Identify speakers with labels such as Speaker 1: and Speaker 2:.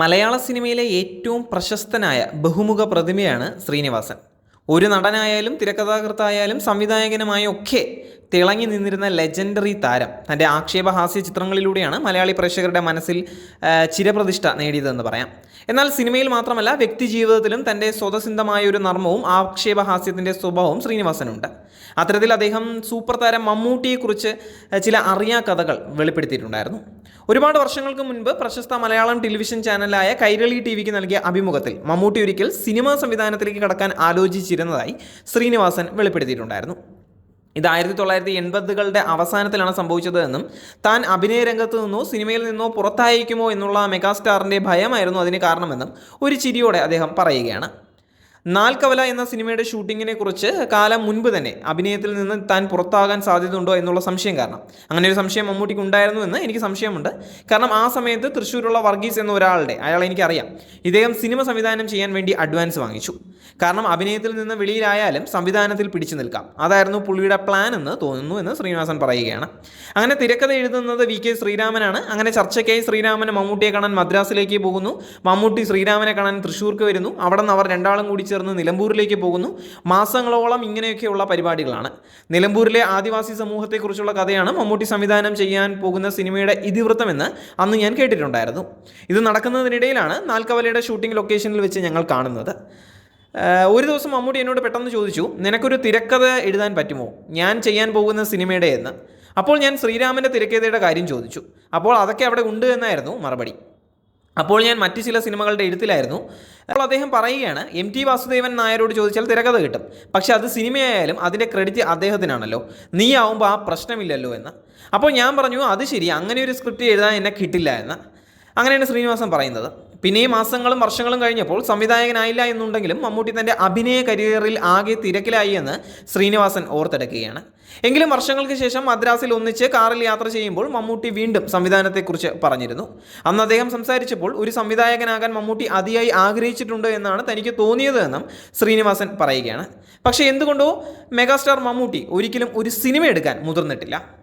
Speaker 1: മലയാള സിനിമയിലെ ഏറ്റവും പ്രശസ്തനായ ബഹുമുഖ പ്രതിമയാണ് ശ്രീനിവാസൻ. ഒരു നടനായാലും തിരക്കഥാകൃത്തായാലും സംവിധായകനുമായ ഒക്കെ തിളങ്ങി നിന്നിരുന്ന ലെജൻഡറി താരം തന്റെ ആക്ഷേപഹാസ്യ ചിത്രങ്ങളിലൂടെയാണ് മലയാളി പ്രേക്ഷകരുടെ മനസ്സിൽ ചിരപ്രതിഷ്ഠ നേടിയതെന്ന് പറയാം. എന്നാൽ സിനിമയിൽ മാത്രമല്ല വ്യക്തി ജീവിതത്തിലും തന്റെ സ്വതസിദ്ധമായ ഒരു നർമ്മവും ആക്ഷേപഹാസ്യത്തിന്റെ സ്വഭാവവും ശ്രീനിവാസനുണ്ട്. അത്തരത്തിൽ അദ്ദേഹം സൂപ്പർ താരം മമ്മൂട്ടിയെക്കുറിച്ച് ചില അറിയാ കഥകൾ വെളിപ്പെടുത്തിയിട്ടുണ്ടായിരുന്നു. ഒരുപാട് വർഷങ്ങൾക്ക് മുൻപ് പ്രശസ്ത മലയാളം ടെലിവിഷൻ ചാനലായ കൈരളി ടി വിക്ക് നൽകിയ അഭിമുഖത്തിൽ മമ്മൂട്ടി ഒരിക്കൽ സിനിമാ സംവിധാനത്തിലേക്ക് കടക്കാൻ ആലോചിച്ചിരുന്നതായി ശ്രീനിവാസൻ വെളിപ്പെടുത്തിയിട്ടുണ്ടായിരുന്നു. ഇത് ആയിരത്തി തൊള്ളായിരത്തി എൺപതുകളുടെ അവസാനത്തിലാണ് സംഭവിച്ചത് എന്നും താൻ അഭിനയ രംഗത്തു നിന്നോ സിനിമയിൽ നിന്നോ പുറത്തായിരിക്കുമോ എന്നുള്ള മെഗാസ്റ്റാറിന്റെ ഭയമായിരുന്നു അതിന് കാരണമെന്നും ഒരു ചിരിയോടെ അദ്ദേഹം പറയുകയാണ്. നാൽക്കവല എന്ന സിനിമയുടെ ഷൂട്ടിങ്ങിനെ കുറിച്ച് കാലം മുൻപ് തന്നെ അഭിനയത്തിൽ നിന്ന് താൻ പുറത്താകാൻ സാധ്യതയുണ്ടോ എന്നുള്ള സംശയം കാരണം. അങ്ങനെ ഒരു സംശയം മമ്മൂട്ടിക്ക് ഉണ്ടായിരുന്നു എന്ന് എനിക്ക് സംശയമുണ്ട്. കാരണം ആ സമയത്ത് തൃശ്ശൂരുള്ള വർഗീസ് എന്ന ഒരാളുടെ അയാളെ എനിക്കറിയാം. ഇദ്ദേഹം സിനിമ സംവിധാനം ചെയ്യാൻ വേണ്ടി അഡ്വാൻസ് വാങ്ങിച്ചു. കാരണം അഭിനയത്തിൽ നിന്ന് വെളിയിലായാലും സംവിധാനത്തിൽ പിടിച്ചു നിൽക്കാം. അതായിരുന്നു പുള്ളിയുടെ പ്ലാൻ എന്ന് തോന്നുന്നു എന്ന് ശ്രീനിവാസൻ പറയുകയാണ്. അങ്ങനെ തിരക്കഥ എഴുതുന്നത് വി കെ ശ്രീരാമനാണ്. അങ്ങനെ ചർച്ചയ്ക്കായി ശ്രീരാമന് മമ്മൂട്ടിയെ കാണാൻ മദ്രാസിലേക്ക് പോകുന്നു. മമ്മൂട്ടി ശ്രീരാമനെ കാണാൻ തൃശ്ശൂർക്ക് വരുന്നു. അവിടെ നിന്ന് അവർ രണ്ടാളും കൂടി ചേർന്ന് നിലമ്പൂരിലേക്ക് പോകുന്നു. മാസങ്ങളോളം ഇങ്ങനെയൊക്കെയുള്ള പരിപാടികളാണ്. നിലമ്പൂരിലെ ആദിവാസി സമൂഹത്തെക്കുറിച്ചുള്ള കഥയാണ് മമ്മൂട്ടി സംവിധാനം ചെയ്യാൻ പോകുന്ന സിനിമയുടെ ഇതിവൃത്തമെന്ന് അന്ന് ഞാൻ കേട്ടിട്ടുണ്ടായിരുന്നു. ഇത് നടക്കുന്നതിനിടയിലാണ് നാൽക്കവലയുടെ ഷൂട്ടിംഗ് ലൊക്കേഷനിൽ വെച്ച് ഞങ്ങൾ കാണുന്നത്. ഒരു ദിവസം മമ്മൂട്ടി എന്നോട് പെട്ടെന്ന് ചോദിച്ചു നിനക്കൊരു തിരക്കഥ എഴുതാൻ പറ്റുമോ? ഞാൻ ചെയ്യാൻ പോകുന്ന സിനിമയുടെ എന്ന്. അപ്പോൾ ഞാൻ ശ്രീരാമന്റെ തിരക്കഥയുടെ കാര്യം ചോദിച്ചു. അപ്പോൾ അതൊക്കെ അവിടെ ഉണ്ട് എന്നായിരുന്നു മറുപടി. അപ്പോൾ ഞാൻ മറ്റ് ചില സിനിമകളുടെ എഴുത്തിലായിരുന്നു. അപ്പോൾ അദ്ദേഹം പറയുകയാണ് എം ടി വാസുദേവൻ നായരോട് ചോദിച്ചാൽ തിരക്കഥ കിട്ടും. പക്ഷെ അത് സിനിമയായാലും അതിന്റെ ക്രെഡിറ്റ് അദ്ദേഹത്തിനാണല്ലോ. നീ ആവുമ്പോൾ ആ പ്രശ്നമില്ലല്ലോ എന്ന്. അപ്പോൾ ഞാൻ പറഞ്ഞു അത് ശരി അങ്ങനെ ഒരു സ്ക്രിപ്റ്റ് എഴുതാൻ എന്നെ കിട്ടില്ല എന്ന്. അങ്ങനെയാണ് ശ്രീനിവാസൻ പറയുന്നത്. പിന്നെയും മാസങ്ങളും വർഷങ്ങളും കഴിഞ്ഞപ്പോൾ സംവിധായകനായില്ല എന്നുണ്ടെങ്കിലും മമ്മൂട്ടി തന്റെ അഭിനയ കരിയറിൽ ആകെ തിരക്കിലായി എന്ന് ശ്രീനിവാസൻ ഓർത്തെടുക്കുകയാണ്. എങ്കിലും വർഷങ്ങൾക്ക് ശേഷം മദ്രാസിൽ ഒന്നിച്ച് കാറിൽ യാത്ര ചെയ്യുമ്പോൾ മമ്മൂട്ടി വീണ്ടും സംവിധാനത്തെക്കുറിച്ച് പറഞ്ഞിരുന്നു. അന്ന് അദ്ദേഹം സംസാരിച്ചപ്പോൾ ഒരു സംവിധായകനാകാൻ മമ്മൂട്ടി അതിയായി ആഗ്രഹിച്ചിട്ടുണ്ട് എന്നാണ് തനിക്ക് തോന്നിയതെന്നും ശ്രീനിവാസൻ പറയുകയാണ്. പക്ഷേ എന്തുകൊണ്ടോ മെഗാസ്റ്റാർ മമ്മൂട്ടി ഒരിക്കലും ഒരു സിനിമ എടുക്കാൻ മുതിർന്നിട്ടില്ല.